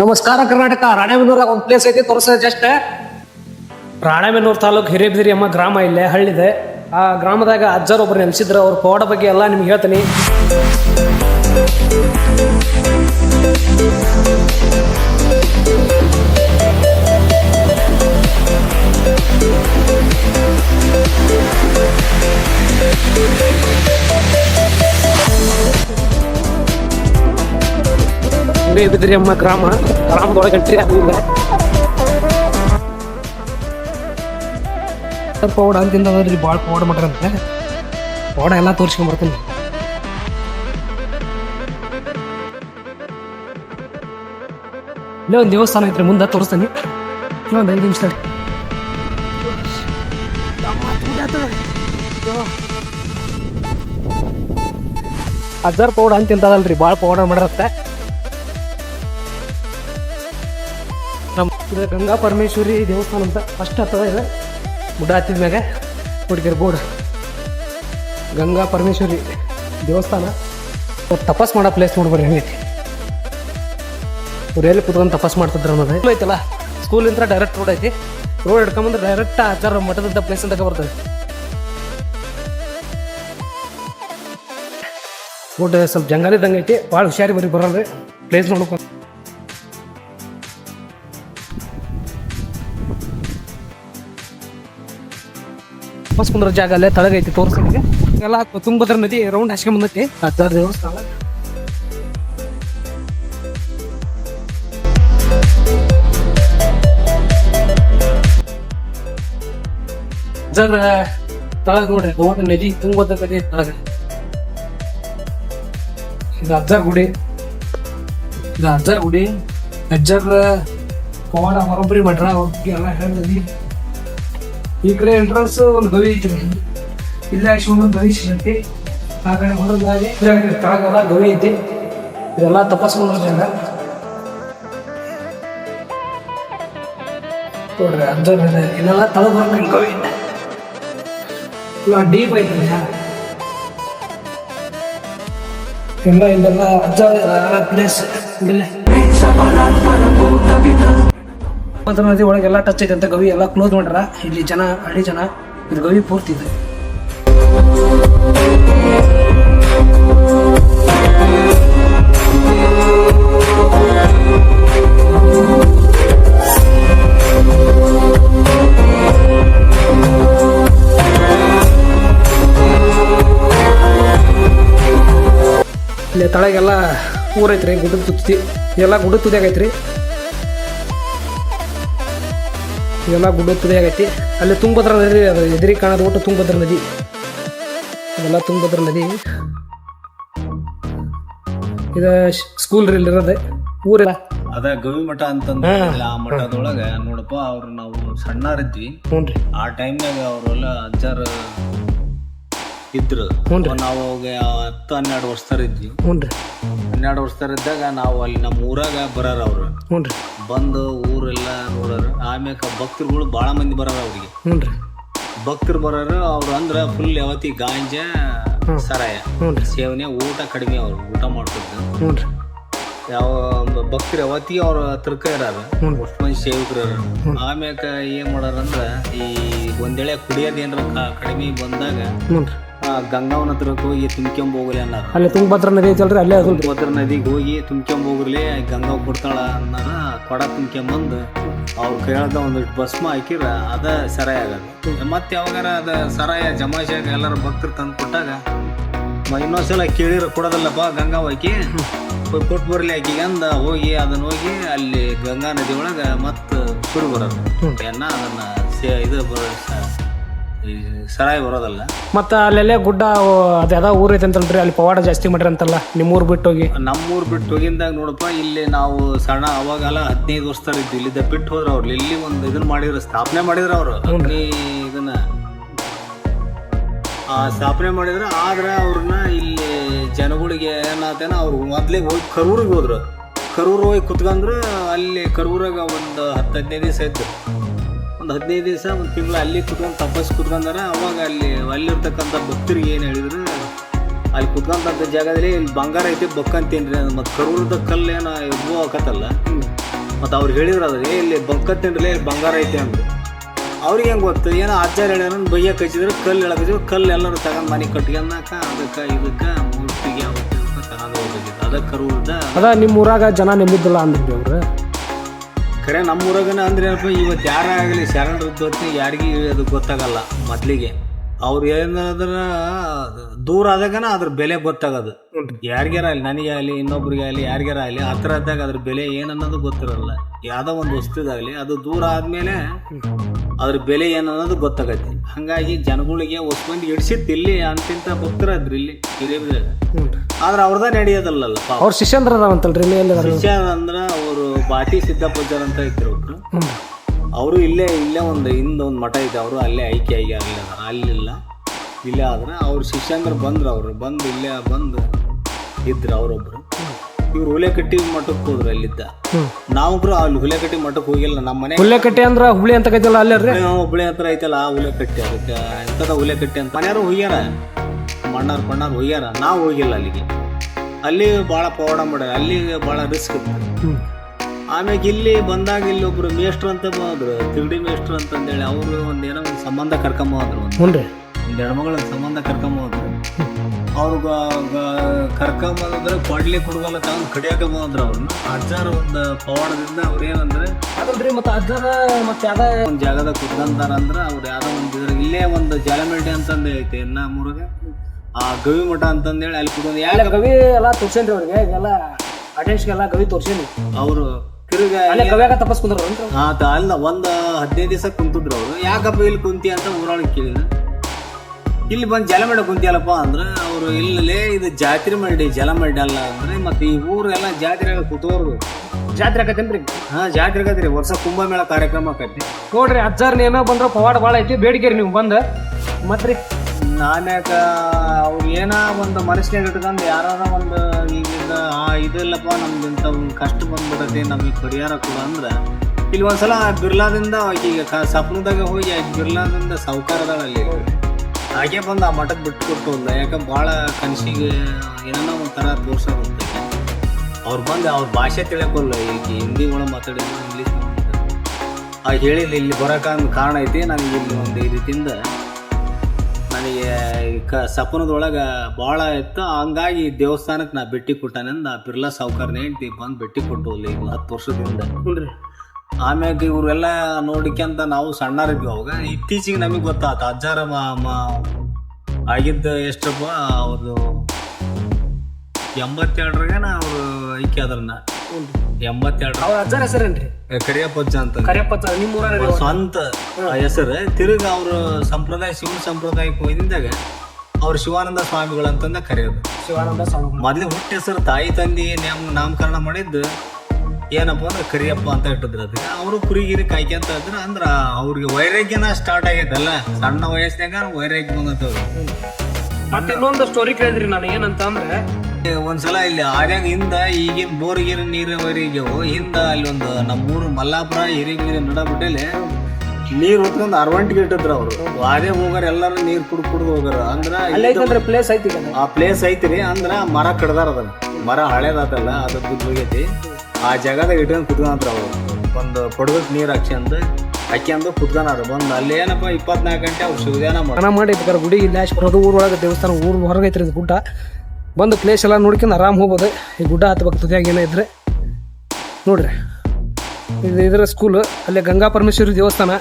ನಮಸ್ಕಾರ ಕರ್ನಾಟಕ ರಾಣೆಬೆನ್ನೂರಾಗ ಒಂದು ಪ್ಲೇಸ್ ಐತಿ, ತೋರಿಸ ಜಸ್ಟ್ ರಾಣೆಬೆನ್ನೂರು ತಾಲೂಕು ಹಿರೇಬಿದಿರಿ ಎಂಬ ಗ್ರಾಮ ಇಲ್ಲೇ ಹಳ್ಳಿದೆ. ಆ ಗ್ರಾಮದಾಗ ಅಜ್ಜರ್ ಒಬ್ರು ನೆಲೆಸಿದ್ರು, ಅವ್ರ ಪವಾಡ ಬಗ್ಗೆ ಎಲ್ಲ ನಿಮ್ಗೆ ಹೇಳ್ತೀನಿ. ಹಿರೇಬಿದಿರಿ ಎಂಬ ಗ್ರಾಮ. ಗ್ರಾಮದೊಳಗೆ ಎಂಟ್ರಿ ಆಗಿಲ್ಲ ಪೌಡ ಅಂತಿಂದ ಅದ್ರಿ ಭಾಳ ಪೌಡ ಮಾಡ್ರಂತೆ ಪೌಡ ಎಲ್ಲ ತೋರಿಸ್ಕೊಂಡ್ ಬರ್ತೀನಿ. ಇಲ್ಲೇ ಒಂದು ದೇವಸ್ಥಾನ ಐತ್ರಿ, ಮುಂದೆ ತೋರಿಸ್ತೀನಿ. ಇನ್ನೊಂದು ಐದು ನಿಮಿಷ ಅಜ್ಜಾರ್ ಪೌಡ ಅಂತ ತಿಂತದಲ್ರಿ ಭಾಳ ಪೌಡ ಮಾಡಿರತ್ತೆ ಇದು ಗಂಗಾ ಪರಮೇಶ್ವರಿ ದೇವಸ್ಥಾನ ಅಂತ ಫಸ್ಟ್ ಹತ್ತದ ಇದೆ. ಗುಡ್ಡ ಹತ್ತಿದ ಮ್ಯಾಗ ಹುಡುಗಿರ್ ಬೋರ್ಡ್. ಗಂಗಾ ಪರಮೇಶ್ವರಿ ದೇವಸ್ಥಾನ. ತಪಸ್ ಮಾಡೋ ಪ್ಲೇಸ್ ನೋಡ್ಬೋದು ಹೆಂಗೈತಿ ಅವ್ರು ಎಲ್ಲಿ ಕುತ್ಕೊಂಡು ತಪಸ್ ಮಾಡ್ತಿದ್ರು ಅನ್ನೋದು. ಸ್ಕೂಲ್ ಐತಲ್ಲ? ಸ್ಕೂಲಿಂದ ಡೈರೆಕ್ಟ್ ರೋಡ್ ಐತಿ. ರೋಡ್ ಹಿಡ್ಕೊಂಬಂದ್ರೆ ಡೈರೆಕ್ಟ್ ಆಚಾರ ಮಠದ ಪ್ಲೇಸ್ ಅಂತ ಬರ್ತದೆ. ರೋಡ್ ಸ್ವಲ್ಪ ಜಂಗಲ್ ಇದ್ದಂಗೆ ಐತಿ. ಭಾಳ ಹುಷಾರಿ ಬರೀ ಬರೋದು. ಪ್ಲೇಸ್ ನೋಡ್ಕೊಂಡು ಬಸ್ ಕುಂದ್ರ ಜಾಗ ಅಲ್ಲೇ ತಳಗೈತಿ ತೋರಿಸ್ತೀನಿ ಎಲ್ಲ ತುಂಗಭದ್ರಾ ನದಿ ರೌಂಡ್ ಹಾಸ್ಕೊಂಡ್ ಬಂದೈತಿ. ಅಜ್ಜಾರ್ ದೇವಸ್ಥಾನ. ಅಜ್ಜಾರ್ ತಳಗ ನೋಡ್ರಿ ದೊಡ್ಡ ನದಿ ತುಂಗಭದ್ರಾ ನದಿ ತಳಗ. ಇದು ಅಜ್ಜಾರ್ ಗುಡಿ. ಇದು ಅಜ್ಜಾರ್ ಗುಡಿ. ಅಜ್ಜಾರ್ ಪವಾಡ ಬರೋಬ್ಬರಿ ಮಡ್ರ ಅವ್ರಿಗೆ ಎಲ್ಲ ಹೇಳಿದ್ವಿ. ಈ ಕಡೆ ಎಂಟ್ರೆನ್ಸ್ ಒಂದು ಗವಿ ಐತಿ ಇಲ್ಲ ಶಿವನ ಗವಿ ಸಿಗಂತಿ ಆ ಕಡೆ ಹೊರದಾಗಿ ಕೆಳಗೆಲ್ಲ ಗವಿ ಐತಿ. ಇದೆಲ್ಲ ತಪಸ್ಸು ಜಾಗ. ನೋಡ್ರಿ ಇದೆ. ಇಲ್ಲೆಲ್ಲ ತಳ ಬರ್ಬೇಕು ಗವಿ ಇಲ್ಲ ಡೀಪ್ ಐತಿ ಎಲ್ಲ ಇಲ್ಲೆಲ್ಲ ಅಜ್ಜ ಪ್ಲೇಸ್ ಇಲ್ಲೇ ಭದ್ರಾ ನದಿ ಒಳಗೆಲ್ಲ ಟಚ್ ಐತೆ ಅಂತ ಗವಿ ಎಲ್ಲ ಕ್ಲೋಸ್ ಮಾಡ್ಯಾರ. ಇಲ್ಲಿ ಜನ, ಹಳ್ಳಿ ಜನ ಇದು ಗವಿ ಪೂರ್ತಿ ಇದೆ. ಇಲ್ಲಿ ತಳಗೆಲ್ಲ ಊರೈತ್ರಿ, ಗುಡ್ಡದ ತುತ್ತಿ. ಎಲ್ಲ ಗುಡ್ಡದ ತುದಿ ಇದೆಲ್ಲ ಗುಡ್ಡ ತುದಿ ಆಗೈತಿ. ಅಲ್ಲಿ ತುಂಗಭದ್ರಾ ನದಿ ಅದು ಎದುರಿ ಕಾಣೋದು ಒಟ್ಟು ತುಂಗಭದ್ರಾ ನದಿ. ಇದೆಲ್ಲ ತುಂಗಭದ್ರ ನದಿ. ಇದು ಸ್ಕೂಲ್ ರೀ ಇರೋದೆ. ಊರಿಲ್ಲ? ಅದ ಗವಿ ಮಠ ಅಂತಂದ್ರೆ ಆ ಮಠದೊಳಗ. ನೋಡಪ್ಪ ಅವ್ರು ನಾವು ಸಣ್ಣ ಇದ್ವಿ ರೀ ಆ ಟೈಮ್ನಾಗ ಅವರೆಲ್ಲ ಅಜ್ಜಾರ ಇದ್ರು. ಹ್ಞೂನ್ರಿ. ನಾವು ಅವಾಗ ಹತ್ತು ಹನ್ನೆರಡು ವರ್ಷದಾರ ಇದ್ವಿ. ಹ್ಞೂ ರೀ. ಹನ್ನೆರಡು ವರ್ಷದಾರ ಇದ್ದಾಗ ನಾವು ಅಲ್ಲಿ ನಮ್ಮ ಊರಾಗ ಬರಾರ ಅವ್ರು. ಹ್ಞೂ ರೀ. ಬಂದು ಊರೆಲ್ಲ ನೋಡಾರ. ಆಮ್ಯಾಕ ಭಕ್ತರುಗಳು ಭಾಳ ಮಂದಿ ಬರಾರ ಅವ್ರಿಗೆ. ಹ್ಞೂ ರೀ. ಭಕ್ತರು ಬರಾರ ಅವ್ರು ಅಂದ್ರ ಫುಲ್ ಯಾವತ್ತಿ ಗಾಂಜಾ ಸರಾಯ. ಹ್ಞೂ ರೀ. ಸೇವನೆ ಊಟ ಕಡಿಮೆ ಅವ್ರು ಊಟ ಮಾಡ್ತಿದ್ರು ಹ್ಞೂ ರೀ. ಯಾವ ಭಕ್ತರು ಯಾವತ್ತಿಗೆ ಅವ್ರ ತಿರ್ಕ ಇರಾರ ಹ್ಞೂ ಮಂದಿ ಸೇವಕರು ಆಮ್ಯಾಕ ಏನ್ ಮಾಡಾರಂದ್ರ ಈ ಒಂದೇಳೆ ಕುಡಿಯೋದೇನ್ರ ಕ- ಕಡಿಮೆ ಬಂದಾಗ ಹ್ಞೂ ರೀ. ಗಂಗಾವನ ಹತ್ರಕ್ಕೆ ಹೋಗಿ ತುಂಬ್ಕೊಂಡ್ ಹೋಗ್ಲಿ ಅನ್ನ ಅಲ್ಲಿ ತುಂಗಭದ್ರ ನದಿ ಐತಲ್ರಿ? ಅಲ್ಲೇ ಅದು ತುಂಗಭದ್ರ ನದಿಗೆ ಹೋಗಿ ತುಂಬ್ಕೊಂಡ್ ಹೋಗ್ಲಿ ಗಂಗಾ ಕೊಡ್ತಾಳ ಅನ್ನ ಕೊಡ ತುಂಬ್ಕೊಂಬಂದು ಅವ್ರ ಕೇಳದ ಒಂದಿಷ್ಟು ಭಸ್ಮ ಹಾಕಿರ ಅದ ಸರಾಯ ಆಗದ ಮತ್ತೆ ಯಾವಾಗಾರ ಅದ ಸರಾಯ ಜಮಾಯಿಸಾಗ ಎಲ್ಲಾರ ಭಕ್ತರು ತಂದು ಕೊಟ್ಟಾಗ ಇನ್ನೊಂದ್ಸಲ ಕೇಳಿರ ಕೊಡೋದಲ್ಲಪ್ಪ ಗಂಗಾ ಹಾಕಿ ಕೊಟ್ಟು ಬರ್ಲಿ ಆಕಿಗೆ ಅಂದ ಹೋಗಿ ಅದನ್ನ ಹೋಗಿ ಅಲ್ಲಿ ಗಂಗಾ ನದಿ ಒಳಗ ಮತ್ತೆ ಶುರು ಬರೋದು ಎನ್ನ ಅದನ್ನ ಇದು ಬರೋ ಈ ಸರಾಯಿ ಬರೋದಲ್ಲ. ಮತ್ತು ಅಲ್ಲೆಲ್ಲೇ ಗುಡ್ಡ ಅದು ಯಾವ ಊರ್ ಐತೆ ಅಂತಲ್ರಿ ಅಲ್ಲಿ ಪವಾಡ ಜಾಸ್ತಿ ಮಾಡ್ರಿ ಅಂತಲ್ಲ ನಿಮ್ಮ ಊರು ಬಿಟ್ಟು ಹೋಗಿ. ನಮ್ಮೂರ್ ಬಿಟ್ಟು ಹೋಗಿಂದಾಗ ನೋಡಪ್ಪ ಇಲ್ಲಿ ನಾವು ಸಣ್ಣ ಅವಾಗೆಲ್ಲ ಹದಿನೈದು ವರ್ಷ ಇದ್ವಿ. ಇಲ್ಲಿದ್ದ ಬಿಟ್ಟು ಹೋದ್ರ ಅವ್ರು. ಇಲ್ಲಿ ಒಂದು ಇದನ್ನ ಮಾಡಿದ್ರು ಸ್ಥಾಪನೆ ಮಾಡಿದ್ರು ಅವರು. ಇದನ್ನ. ಆ ಸ್ಥಾಪನೆ ಮಾಡಿದ್ರೆ ಆದ್ರೆ ಅವ್ರನ್ನ ಇಲ್ಲಿ ಜನಗಳಿಗೆ ಏನಾತೇನ ಅವ್ರು ಮೊದ್ಲಿಗೆ ಹೋಗಿ ಕರೂರಿಗೆ ಹೋದ್ರು. ಕರೂರ್ ಹೋಗಿ ಕುತ್ಕೊಂಡ್ರು ಅಲ್ಲಿ ಕರೂರಾಗ ಒಂದು ಹತ್ತು ಹದಿನೈದು ದಿವಸ ಇತ್ತು ಒಂದು ಹದಿನೈದು ದಿವಸ, ಒಂದು ತಿಂಗಳು ಅಲ್ಲಿ ಕುತ್ಕೊಂಡು ತಪಸ್ ಕುತ್ಕೊಂಡಾರ, ಅವಾಗ ಅಲ್ಲಿ ಅಲ್ಲಿರ್ತಕ್ಕಂಥ ಭಕ್ತರಿಗೆ ಏನು ಹೇಳಿದ್ರು, ಅಲ್ಲಿ ಕುತ್ಕೊಂತಂಥ ಜಾಗದಲ್ಲಿ ಇಲ್ಲಿ ಬಂಗಾರ ಐತಿ ರೀ ಮತ್ತು ಕರೂರದ ಕಲ್ಲು ಏನೋ ಇವು ಆಕತ್ತಲ್ಲ ಮತ್ತು ಅವ್ರು ಹೇಳಿದ್ರು ಅದ ಏ, ಇಲ್ಲಿ ಬಂಕತ್ತಿನ್ರಲ್ಲೇ ಇಲ್ಲಿ ಬಂಗಾರ ಐತೆ ಅಂತ ಅವ್ರಿಗೆ ಹೆಂಗೆ ಗೊತ್ತು? ಏನೋ ಆಚಾರ ಹೇಳ್ಯಾರ ಬೈಯ ಕಚ್ಚಿದ್ರು, ಕಲ್ಲು ಹೇಳಕಿದ್ರು ಕಲ್ಲು ಎಲ್ಲರೂ ತಗೊಂಡು ಮನೆ ಕಟ್ಕೊಂಡಾಕ, ಅದಕ್ಕೆ ಇದಕ್ಕೆ ಮೂರ್ತಿಗೆ ಅವತ್ತು ತಗೊಂಡು ಅದಕ್ಕೆ ಕರೂರದ ಅದ ನಿಮ್ಮ ಊರಾಗ ಜನ ನಿಂಬಿದ್ದಲ್ಲ ಅಂದ್ರಿ ಅವ್ರು? ಖರೆ ನಮ್ಮ ಊರಾಗನ ಅಂದ್ರೆ ಏನಪ್ಪ ಇವತ್ತು ಯಾರೇ ಆಗಲಿ ಶರಣರು ಹೊತ್ತಿಗೆ ಯಾರಿಗೂ ಅದು ಗೊತ್ತಾಗಲ್ಲ ಮೊದಲಿಗೆ. ಅವ್ರು ಏನಾದ್ರ ದೂರ ಆದಾಗನ ಅದ್ರ ಬೆಲೆ ಗೊತ್ತಾಗೋದು. ಯಾರಿಗಾರ ಆಗಲಿ ನನಗೆ ಆಗಲಿ ಇನ್ನೊಬ್ರಿಗೆ ಆಗಲಿ ಯಾರಿಗಾರ ಆಗಲಿ ಹತ್ರ ಆದಾಗ ಅದ್ರ ಬೆಲೆ ಏನನ್ನೋದು ಗೊತ್ತಿರಲ್ಲ. ಯಾವುದೋ ಒಂದು ವಸ್ತುದಾಗಲಿ ಅದು ದೂರ ಆದ್ಮೇಲೆ ಅದ್ರ ಬೆಲೆ ಏನನ್ನೋದು ಗೊತ್ತಾಗತ್ತೆ. ಹಂಗಾಗಿ ಜನಗಳಿಗೆ ಮಂದಿ ಇಡ್ಸಿತ್ತು ಇಲ್ಲಿ ಅಂತಿಂತ ಭಕ್ತರದ್ರಿ ಇಲ್ಲಿ ಹಿರಿಯರು ಆದ್ರೆ ಅವ್ರದ ನಡೆಯೋದಲ್ಲಲ್ಲ ಪಾಪ. ಅವ್ರ ಶಿಷ್ಯಂದ್ರ? ಶಿಷ್ಯ ಅಂದ್ರ ಅವರು ಬಾಟಿ ಸಿದ್ದಪ್ಪಜ್ಜರ್ ಅಂತ ಇದ್ರು. ಅವರು ಇಲ್ಲೇ ಇಲ್ಲೇ ಒಂದು ಹಿಂದೆ ಒಂದು ಮಠ ಇದೆ ಅವರು ಅಲ್ಲೇ ಐಕ್ಯ ಆಗಿ ಆಗಲಿಲ್ಲ ಅಲ್ಲಿಲ್ಲ. ಇಲ್ಲೇ ಆದ್ರೆ ಅವ್ರ ಶಿಷ್ಯಂದ್ರ ಬಂದ್ರು ಅವರು. ಬಂದು ಇಲ್ಲೇ ಬಂದು ಇದ್ರು ಅವರೊಬ್ರು. ಇವ್ರು ಹುಲೆಕಟ್ಟಿ ಮಠಕ್ಕೆ ಹೋದ್ರು ಅಲ್ಲಿದ್ದ. ನಾವೊಬ್ರು ಅಲ್ಲಿ ಹುಲೆಕಟ್ಟಿ ಮಠಕ್ಕೆ ಹೋಗಿಲ್ಲ. ನಮ್ಮ ಮನೆ ಹುಲೆಕಟ್ಟಿ ಅಂದ್ರ ಹುಳಿ ಅಂತ ಕೈತಲ್ಲ ಅಲ್ಲೇ ರೀ ಹುಬ್ಳಿ ಹತ್ರ ಐತಲ್ಲ ಆ ಹುಲೆಕಟ್ಟಿ. ಅದಕ್ಕೆ ಎಂತದ ಹುಲೆಕಟ್ಟಿ ಅಂತ ಮನೆಯವರು ಹೋಗ್ಯಾರ ಮಣ್ಣಾರ್ ಪಣ್ಣಾರ್ ಹೋಗ್ಯಾರ ನಾವು ಹೋಗಿಲ್ಲ ಅಲ್ಲಿಗೆ. ಅಲ್ಲಿ ಭಾಳ ಪವಾಡ ಮಾಡ್ಯಾರ ಅಲ್ಲಿ ಭಾಳ ರಿಸ್ಕ್ ಇತ್ತು. ಆಮ್ಯಾಗ ಇಲ್ಲಿ ಬಂದಾಗ ಇಲ್ಲಿ ಒಬ್ರು ಮೇಷ್ಟ್ರು ಅಂತ ಹೋದ್ರು ತಿರುಡಿ ಮೇಷ್ಟ್ರು ಅಂತಂದೇಳಿ ಅವರು ಒಂದೇನೋ ಏನೋ ಒಂದು ಸಂಬಂಧ ಕರ್ಕೊಂಬೋದ್ರು ಹ್ಞೂ ರೀ ಒಂದು ಹೆಣ್ಮಗಳ ಸಂಬಂಧ ಕರ್ಕೊಂಬೋದ್ರು ಅವ್ರು ಕರ್ಕೊಂಬಂದ್ರೆ ಕೊಡ್ಲಿ ಕುಡ್ಗಲ್ಲ ತಗೊಂಡು ಕಡಿಯಾಕ ಬಂದ್ರು ಅವ್ರನ್ನ ಅಜ್ಜಾರ ಒಂದು ಪವಾಡದಿಂದ ಅವ್ರು ಏನಂದ್ರೆ ಅದ್ರಿ ಮತ್ತೆ ಅಜ್ಜಾರ ಮತ್ತೆ ಯಾವ್ದ ಒಂದು ಜಾಗದಾಗ ಕುತ್ಕೊಂತಾರ ಅಂದ್ರೆ ಅವ್ರು ಯಾವ್ದೋ ಒಂದು ಇದ್ರ ಇಲ್ಲೇ ಒಂದು ಜಾಲಮೆಡ್ಡಿ ಅಂತಂದು ಐತೆ ಇನ್ನ ಮೂರ್ಗೆ ಆ ಗವಿ ಮಠ ಅಂತಂದೇಳಿ ಅಲ್ಲಿ ಕುತ್ಕೊಂಡು ಯಾರ ಗವಿ ಎಲ್ಲ ತೋರ್ಸೇನ್ರಿ ಅವ್ರಿಗೆ? ಎಲ್ಲ ಎಲ್ಲಾ ಗವಿ ತೋರ್ಸೇನಿ ಅವರು ತಿರುಗ ಅಲ್ಲೇ ಆತ ಅಲ್ಲ ಒಂದು ಹದಿನೈದು ದಿವಸ ಕುಂತಿದ್ರು ಅವರು. ಯಾಕಪ್ಪ ಇಲ್ಲಿ ಕುಂತಿ ಅಂತ ಊರೊಳಗೆ ಕೇಳಿದ್ರು. ಇಲ್ಲಿ ಬಂದು ಜಲಮಡ ಕುಂತಿಯಲ್ಲಪ್ಪ ಅಂದ್ರೆ ಅವರು ಇಲ್ಲಲೇ ಇದು ಜಾತ್ರೆ ಮಡಿ ಜಲಮಡ್ಡಿ ಅಲ್ಲ ಅಂದ್ರೆ ಮತ್ತೆ ಈ ಊರೆಲ್ಲ ಜಾತ್ರೆ ಕೂತೋರು ಜಾತ್ರೆ ಆಕತ್ತೇನ್ರಿ ಹಾ ಜಾತ್ರೆ ಆಗತ್ರಿ. ವರ್ಷ ಕುಂಭಮೇಳ ಕಾರ್ಯಕ್ರಮ ಆಕತಿ ನೋಡ್ರಿ ಅಜ್ಜಾರ್ನ ಏನೋ ಬಂದ್ರ ಪವಾಡ ಭಾಳ ಐತಿ. ಬೇಡಿಕೆ ನೀವು ಬಂದ. ಮತ್ರಿ ನಾನ್ಯಾಕ ಅವ್ರು ಏನೋ ಒಂದು ಮನಸ್ಸಿನಾಗ ಇಟ್ಕೊಂಡು ಯಾರಾರ ಒಂದು ಈಗ ಇದಿಲ್ಲಪ್ಪ ನಮ್ಗೆ ಇಂಥ ಒಂದು ಕಷ್ಟ ಬಂದ್ಬಿಡತ್ತೆ, ನಮಗೆ ಪರಿಹಾರ ಕೂಡ ಅಂದ್ರೆ, ಇಲ್ಲಿ ಒಂದ್ಸಲ ಬಿರ್ಲಾದಿಂದ ಈಗ ಕ, ಸಪ್ನದಾಗ ಹೋಗಿ ಬಿರ್ಲಾದಿಂದ ಸಾವುಕಾರದಾಳ ಅಲ್ಲಿ ಹಾಗೆ ಬಂದು ಆ ಮಠಕ್ಕೆ ಬಿಟ್ಟು ಕೊಟ್ಟು ಹೋದ ಯಾಕೆ ಭಾಳ ಕನಸಿಗೆ ಏನೋ ಒಂಥರ ತೋರ್ಸೋದು ಅವ್ರು ಬಂದು ಅವ್ರ ಭಾಷೆ ತಿಳ್ಕೊಲ್ಲ, ಈಗ ಹಿಂದಿ ಒಳಗೆ ಮಾತಾಡಿದ್ರು ಇಂಗ್ಲೀಷ್ ಆ ಹೇಳಿಲ್ಲ ಇಲ್ಲಿ ಬರೋಕೆ ಒಂದು ಕಾರಣ ಐತಿ ನನಗೆ ಇಲ್ಲಿ ಒಂದು ಈ ರೀತಿಯಿಂದ ಕ ಸಪನದೊಳಗೆ ಭಾಳ ಇತ್ತು. ಹಂಗಾಗಿ ದೇವಸ್ಥಾನಕ್ಕೆ ನಾ ಭೇಟಿ ಕೊಟ್ಟಾನಂದ ಬಿರ್ಲಾ ಸಾವುಕಾರನ ಹೆಂಡ್ತಿ ಬಂದು ಭೇಟಿ ಕೊಟ್ಟು ಇಲ್ಲಿ ಈಗ ಹತ್ತು ವರ್ಷದಿಂದ. ಹ್ಞೂ ಆಮ್ಯಾಗ ಇವರೆಲ್ಲ ನೋಡಿಕ್ಯಂತ ನಾವು ಸಣ್ಣರಿದ್ವಿ ಅವಾಗ. ಇತ್ತೀಚೆಗೆ ನಮಗೆ ಗೊತ್ತಾಯ್ತು ಅಜ್ಜಾರ ಆಗಿದ್ದ ಎಷ್ಟಪ್ಪ ಅವ್ರದ್ದು ಎಂಬತ್ತೆರಡರಾಗ ಅವರು ಐಕ್ಯ ಅದ್ರನ್ನ ಎಂಬತ್ತೆರಡರ ಅವ್ರ ಅಜ್ಜಾರ ಹೆಸರೇನ್ರಿ? ಕರಿಯಪ್ಪಜ್ಜ ಅಂತ. ಕರಿಯಪ್ಪ ಅಜ್ಜ ನಿಮ್ಮ ಊರಾಗ ಅವ್ರ ಸ್ವಂತ ಹೆಸರು. ತಿರುಗ ಅವರು ಸಂಪ್ರದಾಯ ಶಿವ ಸಂಪ್ರದಾಯಕ್ಕೆ ಹೋಗಿದ್ದಾಗ ಅವ್ರು ಶಿವಾನಂದ ಸ್ವಾಮಿಗಳು ಅಂತಂದ ಕರೆಯೋದು. ಶಿವಾನಂದ ಸ್ವಾಮಿ ಮೊದಲು ಹುಟ್ಟ ಹೆಸರು ತಾಯಿ ತಂದೆ ನಮ್ ನಾಮಕರಣ ಮಾಡಿದ್ದು ಏನಪ್ಪ ಅಂದ್ರೆ ಕರಿಯಪ್ಪ ಅಂತ ಇಟ್ಟಿದ್ರು ಅದಕ್ಕೆ. ಅವರು ಕುರಿಗಿರಿ ಕಾಯ್ಕೊಂತ ಇದ್ರು ಅಂದ್ರೆ ಅವ್ರಿಗೆ ವೈರಾಗ್ಯನ ಸ್ಟಾರ್ಟ್ ಆಗೈತಲ್ಲ. ಸಣ್ಣ ವಯಸ್ಸಿನಾಗ ವೈರಾಗ್ಯ ಬಂದಂತವ್ರು ಮತ್ತೆ ಇನ್ನೊಂದು ಸ್ಟೋರಿ ಕೇಳಿದ್ರಿ ನಾನು. ಏನಂತ ಅಂದ್ರೆ ಒಂದ್ಸಲ ಇಲ್ಲಿ ಆರ್ಯಾಗ ಹಿಂದ ಈಗಿನ ಬೋರ್ಗಿನ ನೀರಾವರಿಗೆ ಹಿಂದ ಅಲ್ಲಿ ಒಂದು ನಮ್ಮೂರು ಮಲ್ಲಾಪುರ ಹಿರಿಗಿರಿ ನಡಬಿಟ್ಟಲ್ಲಿ ನೀರ್ ಹೊತ್ಕೊಂಡ್ ಅರವಂಟಿಗೆ ಇಟ್ಟಿದ್ರು ಅವರು. ಆರ್ಯ ಹೋಗಾರ ಎಲ್ಲಾರು ನೀರ್ ಕುಡ್ ಕುಡ್ದು ಹೋಗಾರ. ಅಂದ್ರ ಅಲ್ಲೇ ಪ್ಲೇಸ್ ಐತಿ ಆ ಪ್ಲೇಸ್ ಐತ್ರಿ. ಅಂದ್ರ ಮರ ಕಡ್ದಾರ ಅದನ್ನ ಮರ ಹಳೇದಾತಲ್ಲ ಅದು ಹೋಗೈತಿ. ಆ ಜಾಗದಾಗ ಇಟ್ಕೊಂಡು ಕುತ್ಕೊಂಡ್ರ ಅವ್ರು. ಒಂದು ಪಡ್ದಕ್ ನೀರ್ ಅಕ್ಕಿ ಹಾಕ್ಯಂದು ಕುತ್ಕೊಂಡಾರ ಬಂದು ಅಲ್ಲೇನಪ್ಪ ಇಪ್ಪತ್ನಾಲ್ಕು ಗಂಟೆ ಅವ್ರು ಶಿವಧ್ಯಾನ ಮಾಡ ಗುಡಿ ಇಲ್ಲ ಊರೊಳಗೆ ದೇವಸ್ಥಾನ ಊರು ಹೊರಗೈತ್ರಿ ಗುಡ್ಡ. ಬಂದು ಪ್ಲೇಸ್ ಎಲ್ಲ ನೋಡ್ಕೊಂಡು ಆರಾಮ್ ಹೋಗ್ಬೋದು. ಈ ಗುಡ್ಡ ಹತ್ಬೇಕು ತುದಿಯಾಗ ಏನೋ ಇದ್ರೆ. ನೋಡ್ರಿ. ಇದು ಇದರ ಸ್ಕೂಲ್ ಅಲ್ಲೇ ಗಂಗಾ ಪರಮೇಶ್ವರಿ ದೇವಸ್ಥಾನ.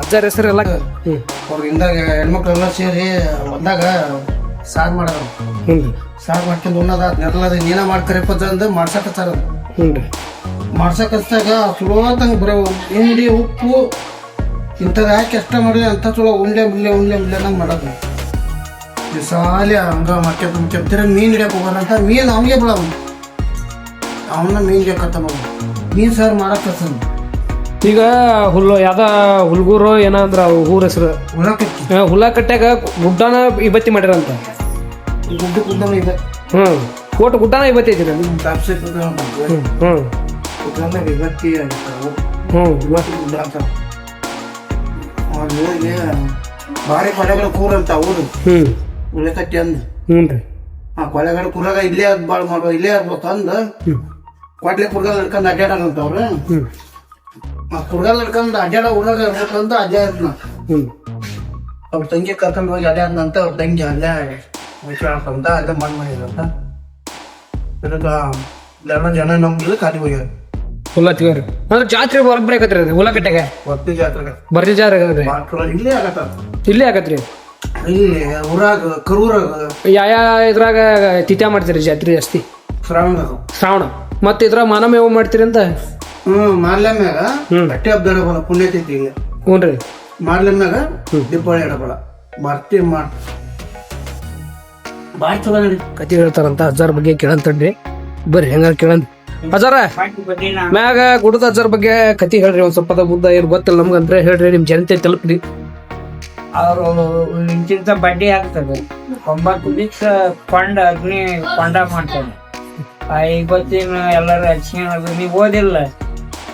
ಅಜ್ಜರ ಹೆಸರು ಹ್ಞೂ ಅವ್ರ ಹಿಂದಾಗ ಹೆಣ್ಮಕ್ಳೆಲ್ಲ ಸೇರಿ ಬಂದಾಗ ಸಾಗ್ ಮಾಡೋದು ಹ್ಞೂ ರೀ ಸಾಗ್ ಮಾಡ್ಕೊಂಡು ಉನ್ನದ ನೆರಳದ ನೀನ ಮಾಡ್ಕರಿಪ್ಪ ಅಂದು ಮಾಡ್ಸಕತ್ತಾರ ಹ್ಞೂ ರೀ ಹಚ್ಚಾಗ ಸುಲೋತಂಗ ಬರೋ ಉಂಡಿ ಉಪ್ಪು ಇಂಥದ್ದು ಹಾಕಿ ಅಷ್ಟ ಮಾಡಿದೆ ಅಂತ ಚಲೋ ಉಂಡೆ ಮುಲ್ಲೆ ಉಂಡೆ ಉಂಡೆ ನಂಗೆ ಮಾಡೋದು ಸಾಲಿ ಹಂಗ ಮಾಡ್ಕೊಂತ ತಿರ್ಗಿ ಮೀನು ಹಿಡಿಯಕ್ಕೆ ಹೋಗೋಣಂತ ಮೀನು ಅವನಿಗೆ ಬಿಡವ ಅವನ್ನ ಮೀನು ಹಿಡಿಯಕತ್ತ ಮೀನು ಸಾರು ಮಾಡಕ್ಕೆ ಈಗ ಹುಲ್ಲು ಯಾವ್ದ ಹುಲ್ಗೂರು ಏನಂದ್ರ ಊರ ಹೆಸರು. ಆ, ಹುಲ್ಲ ಕಟ್ಟ್ಯಾಗ ಗುಡ್ಡನ ಇಬ್ಬತ್ತಿ ಮಾಡ್ಯಾರಂತ ಗುಡ್ಡ ಗುಡ್ಡ ಇದೆ. ಹ್ಞೂ ಕೋಟ್ ಗುಡ್ಡನ ಇಬತ್ತಿ ಐತಿ ಹ್ಞೂ ಹ್ಞೂ ಇವತ್ತಿ ಹ್ಞೂ ಇವತ್ತು ಗುಡ್ಡ ಅಂತ ಭಾರಿ ಪಡೆಗಳು ಕೂರಂತ ಊರು. ಹ್ಞೂ ಉಳಿಕಟ್ಟಿ ಅಂದ್. ಹ್ಞೂ ರೀ. ಆ ಕೊಳೆಗಡೆ ಕುರಾಗ ಇಲ್ಲೇ ಅದು ಭಾಳ ಮಾಡೋ ಇಲ್ಲೇ ಅಂದು ಕೊಟ್ಲೆ ಕ್ವಾಟ್ಲೆ ಕುಡ್ಗಲ್ ಹಿಡ್ಕೊಂಡು ಅಡ್ಡಾಡಂತವ್ರು ಹ್ಮ್ ಆ ಕುರ್ಗ ಹಿಡ್ಕೊಂಡು ಅಡ್ಡಾಡ ಊರಾಗ ಇರ್ಬೇಕಂತ ಅಡ್ಡ ಹ್ಞೂ ಅವ್ರ ತಂಗಿ ಕರ್ಕೊಂಡು ಹೋಗಿ ಅಡ್ಡಾಡ್ನಂತ ಅವ್ರ ತಂಗಿ ಅಲ್ಲೇ ಅಂತ ಅಲ್ಲೇ ಮಣ್ಣು ಎಲ್ಲ ಜನ ನಮ್ಗಿಲ್ಲ ಕಾಟಿ ಹೋಗ್ಯಾರ. ಹುಲ್ಲತ್ತಿಗಾರ ಅಂದ್ರೆ ಜಾತ್ರೆ ಬರೋಬ್ಬರಿ ಆಗತ್ರಿ ಅದು ಹುಲ್ಲಕಟ್ಟೆಗೆ ಒತ್ತಿ ಜಾತ್ರೆಗೆ. ಬರ್ಜಿ ಜಾತ್ರೆ ಇಲ್ಲೇ ಆಗತ್ತ ಇಲ್ಲೇ ಆಗತ್ರಿ. ಇಲ್ಲಿ ಊರಾಗ ಕರೂರಾಗ? ಯಾವ ಇದ್ರಾಗ ತಿಥ್ಯ ಮಾಡ್ತೀರಿ ಜಾತ್ರೆ ಜಾಸ್ತಿ ಶ್ರಾವಣದಾಗ. ಶ್ರಾವಣ. ಮತ್ತೆ ಇದ್ರಾಗ ಮಾನಮೇವ ಮಾಡ್ತೀರಿ ಅಂತ? ಹ್ಮ್ ಮಾರ್ಲಮ್ಯಾಗ. ಬಟ್ಟೆ ಹಬ್ಬ ಇಡಬಲ್ಲ ಪುಣ್ಯತಿಥಿ ಈಗ ಹ್ಞೂ ರೀ. ಮಾರ್ಲಮ್ಯಾಗ ದೀಪಾವಳಿ ಇಡಬಲ್ಲ ಬರ್ತೀವಿ ಮಾಡ್ ಬಾಯ್ ಚಲೋ ನಡಿ ಕತೆ ಹೇಳ್ತಾರಂತ ಅಜ್ಜಾರ ಬಗ್ಗೆ ಕೇಳಂತಡ್ರಿ ಬರ್ರಿ ಹೆಂಗಾರ ಕೇಳಂತ ಅಜ್ಜಾರ ಮ್ಯಾಗ ಗುಡದ ಅಜ್ಜಾರ ಬಗ್ಗೆ ಕತಿ ಹೇಳ್ರಿ ಒಂದ್ ಸ್ವಲ್ಪ ಮುಂದೆ ಏನು ಏನ್ ಗೊತ್ತಿಲ್ಲ ನಮ್ಗಂದ್ರೆ. ಹೇಳ್ರಿ ನಿಮ್ ಜನತೆ ತಲುಪ್ರಿ. ಅವರು ಇಂಚಿಂತ ಬಡ್ಡಿ ಆಗ್ತದೆ ಒಂಬತ್ತು ದಿವಸ ಕೊಂಡ ಅಗ್ನಿ ಕೊಂಡ ಮಾಡ್ತಾರೆ. ಇವತ್ತಿನ ಎಲ್ಲರೂ ಹಚ್ಕೊಂಡು ನೀವು ಓದಿಲ್ಲ?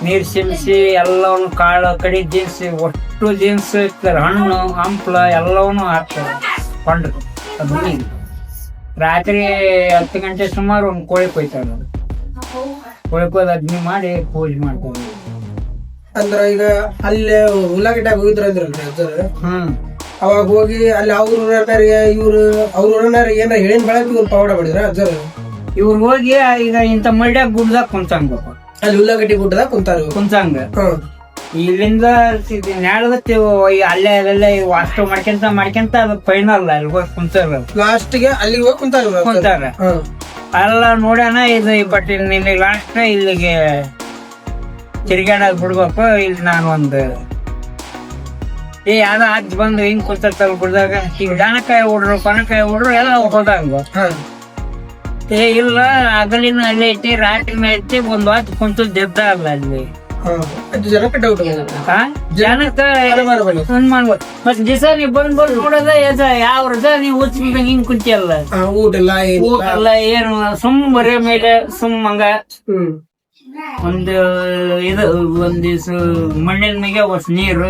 ನೀರು ಸಿಮಿಸಿ ಎಲ್ಲವನ್ನು ಕಾಳು ಕಡಿ ಜೀನ್ಸಿ ಒಟ್ಟು ಜೀನ್ಸ್ ಇರ್ತಾರೆ ಹಣ್ಣು ಹಂಪ್ಲ ಎಲ್ಲವನ್ನು ಹಾಕ್ತಾರೆ ಕೊಂಡ ಅಗ್ನಿ ರಾತ್ರಿ ಹತ್ತು ಗಂಟೆ ಸುಮಾರು ಒಂದು ಕೋಳಿ ಕೊಯ್ತಾರೆ. ಕೋಳಿ ಕೊಯ್ದು ಅಗ್ನಿ ಮಾಡಿ ಪೂಜೆ ಮಾಡ್ತಾರೆ. ಅಂದ್ರ ಈಗ ಅಲ್ಲೇ ಉಳ್ಳಾಗಡ್ಡ ಹೋಗಿದ್ರ ಅಂದ್ರಲ್ರಿ ಅಜ್ಜರ್? ಹ್ಮ್. ಅವಾಗ ಹೋಗಿ ಅಲ್ಲಿ ಅವ್ರ ಊರನಾರಿಗೆ ಇವ್ರು ಅವ್ರ ಊರನಾರ ಏನಾರ ಹೇಳಿನ ಬೆಳಗ್ಗೆ ಇವ್ರು ಪವಾಡ ಮಾಡಿದ್ರ ಅಜ್ಜರ್? ಇವ್ರು ಹೋಗಿ ಈಗ ಇಂಥ ಮಳ್ಳ್ಯಾಗ ಗುಡ್ದಾಗ ಕುಂತಂಗ ಅಲ್ಲಿ ಉಳ್ಳಾಗಡ್ಡಿ ಗುಡ್ಡದಾಗ ಕುಂತಾರ ಕುಂತಂಗ ಹ್ಮ್ ಇಲ್ಲಿಂದ ನಾಡದತ್ತಿ ಅಲ್ಲೇ ಅಲ್ಲೇ ವಾಸ್ಟ್ ಮಾಡ್ಕೊಂತ ಮಾಡ್ಕೊಂತ ಅದು ಫೈನಲ್ ಅಲ್ಲಿ ಹೋಗಿ ಕುಂತಾರ ಲಾಸ್ಟ್ಗೆ ಅಲ್ಲಿಗೆ ಹೋಗಿ ಕುಂತಾರ. ಕುಂತಾರ ಅಲ್ಲ ನೋಡ್ಯಾನ ಇದು ಬಟ್ ಇಲ್ಲಿ ಲಾಸ್ಟ್ ಇಲ್ಲಿಗೆ ತಿರ್ಗಾಡೋದ್ ಬಿಡ್ಬೇಕು ಇಲ್ಲಿ ನಾನು ಒಂದು ಏ ಯಾವ್ದೋ ಅಜ್ಜ ಬಂದು ಹಿಂಗ್ ಕುಂತರ್ತಲ್ಲ ಬಿಡ್ದಾಗ ಈಗ ದಾನಕಾಯಿ ಹುಡ್ರು ಕೊನಕಾಯಿ ಹುಡ್ರು ಎಲ್ಲ ಹೋದಂಗ ಏ ಇಲ್ಲ ಅಗಲಿನ ಅಲ್ಲೇ ಐತಿ ರಾತ್ರಿನ ಐತಿ ಒಂದ್ ಹತ್ತು ಕುಂತು ದೆಬ್ಬ ಅಲ್ಲ. ಅಲ್ಲಿ ಮತ್ ನೀವ್ ಬಂದ್ ಬಂದ್ ನೋಡೋದ ಎದ ಯಾವ ರಜ ನೀವ್ ಉಚ್ಚಿಂದ ಹಿಂಗ್ ಕುಂತಿಯಲ್ಲ? ಊಟ ಇಲ್ಲ ಏನು ಸುಮ್ ಬರೇ ಮೇಲೆ ಸುಮ್ ಹಂಗ ಒಂದು ಇದು ಒಂದ್ ದಿವ್ಸ ಮಣ್ಣಿನ ಮೇಲೆ ಒಸ್ ನೀರು.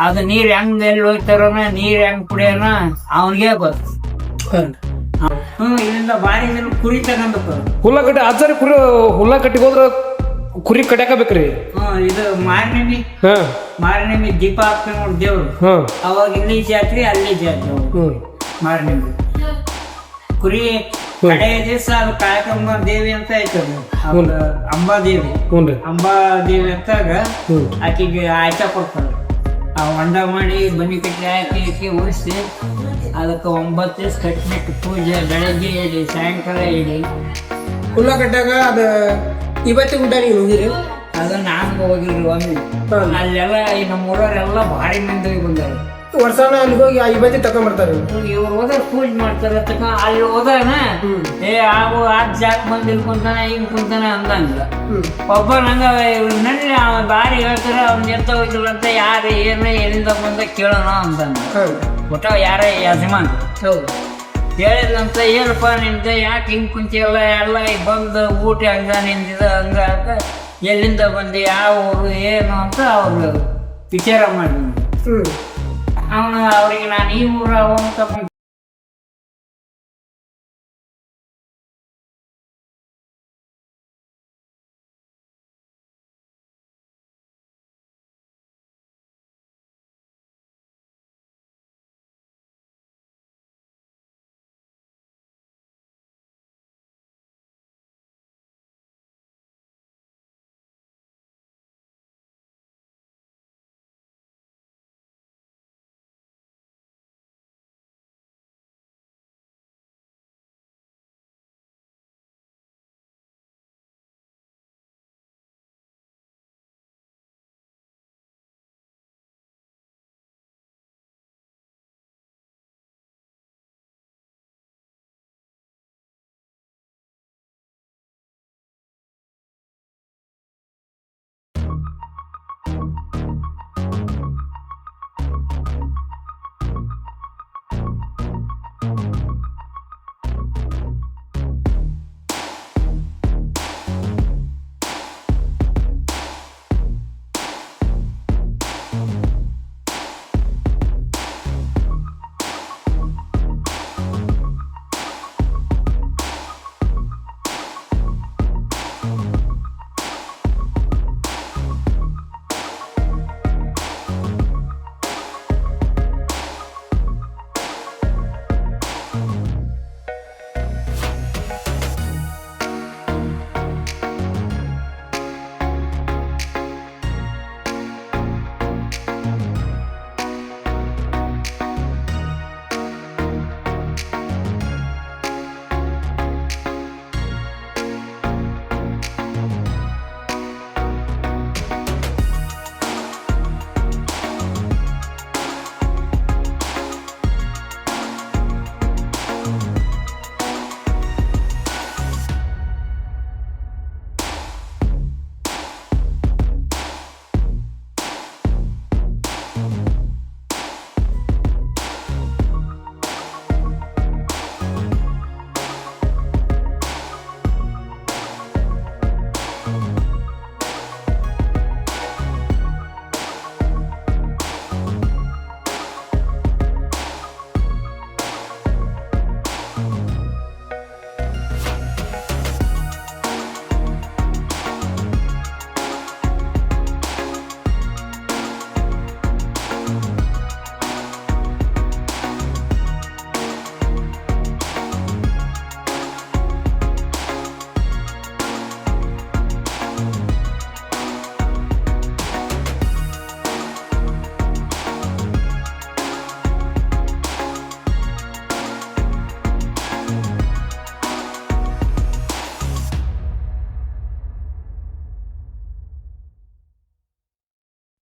ಅದು ನೀರ್ ಹೆಂಗ್ ಎಲ್ಲಿ ಹೋಗ್ತಾರನ ನೀರ್ ಹೆಂಗ್ ಕುಡಿಯೋನ ಅವನಿಗೆ ಗೊತ್ತು. ಹ್ಮ್. ಇಲ್ಲಿಂದ ಬಾರಿ ನೀರು ಕುರಿ ತಗೊಂಡು ಹುಲ್ಲಕಟ್ಟಿ ಆಚಾರಿ ಕುರಿ ಹುಲ್ಲಕಟ್ಟಿಗೆ ಹೋದ್ರ ಕುರಿ ಕಟ್ಯಾಕ ಬೇಕ್ರಿ ಹ್ಮ್ ಇದು ಮಾರನೇಮಿ ಹಾ ಮಾರ್ನಿಮಿ ದೀಪ ಹಾಕ್ತಾನೆ ನೋಡಿ ದೇವ್ರು. ಹಾ ಅವಾಗ ಇಲ್ಲಿ ಜಾತ್ರೆ ಅಲ್ಲಿ ಜಾತ್ರೆ. ಮಾರ್ನಿಮಿ ಕುರಿ ಕಡೆ ದಿವಸ ಅದು ಕಾಯಕಂಬ ದೇವಿ ಅಂತ ಐತದ ಅಂಬಾದೇವಿ ಹ್ಞೂ ರೀ. ಅಂಬಾದೇವಿ ಅಂತಾಗ ಆಕೆಗೆ ಆಯ್ತ ಕೊಡ್ತಾರೆ. ಆ ಹೊಂಡ ಮಾಡಿ ಬನ್ನಿ ಕಟ್ಟಿ ಹಾಕಿ ಹಾಕಿ ಉಳಿಸಿ ಅದಕ್ಕೆ ಒಂಬತ್ತು ದಿವಸ ಕಟ್ಬಿಟ್ಟು ಪೂಜೆ ಬೆಳಗ್ಗೆ ಇಡಿ ಸಾಯಂಕಾಲ ಇಡಿ. ಹುಲ್ಲ ಕಟ್ಟಾಗ ಅದು ಇವತ್ತಿ ಗುಡ್ಡ ನೀವು ಹೋಗಿರಿ? ಅದನ್ನ ನಾನು ಹೋಗಿರಿ ಒಮ್ಮೆ. ಅಲ್ಲೆಲ್ಲ ಈ ನಮ್ಮ ಊರವರೆಲ್ಲ ಭಾರಿ ಮಂದಿ ಬಂದಾರ ವರ್ಷಾನ ಅಲ್ಲಿಗೆ ಹೋಗಿ ಆ ಇವತ್ತಿ ತಗೊಂಡ್ಬರ್ತಾರೆ ಇವ್ರು ಹೋದ್ರೆ ಪೂಜೆ ಮಾಡ್ತಾರೆ ತಕ ಅಲ್ಲಿ ಹೋದಾನ ಏ ಆಗು ಆ ಜಾಗ ಬಂದು ಇಲ್ಲಿ ಕುಂತಾನ ಹಿಂಗ್ ಕುಂತಾನ ಅಂದಂಗ. ಒಬ್ಬ ನಂಗ ನನ್ನಿ ಅವ ಬಾರಿ ಹೇಳ್ತಾರೆ ಅವ್ನ ಎಂತ ಹೋಗಿಲ್ಲ ಅಂತ ಯಾರು ಏನ ಎಲ್ಲಿಂದ ಬಂದ ಕೇಳೋಣ ಅಂತಂದ ಒಟ್ಟ ಯಾರ ಯಜಮಾನ್. ಹೌದು. ಹೇಳಿದಂತ ಏನಪ್ಪ ನಿಂದ ಯಾಕೆ ಹಿಂಗ್ ಕುಂತಿಯಲ್ಲ ಎಲ್ಲ ಈಗ ಬಂದು ಊಟ ಹಂಗ ನಿಂದಿದ ಹಂಗ ಅಂತ ಎಲ್ಲಿಂದ ಬಂದು ಯಾವ ಊರು ಏನು ಅಂತ ಅವ್ರು ವಿಚಾರ ಮಾಡಿದ್ರು. ಹ್ಮ್. ಅವನು ಅವರಿಗೆ ನಾನು ಈ ಊರ ಅವನು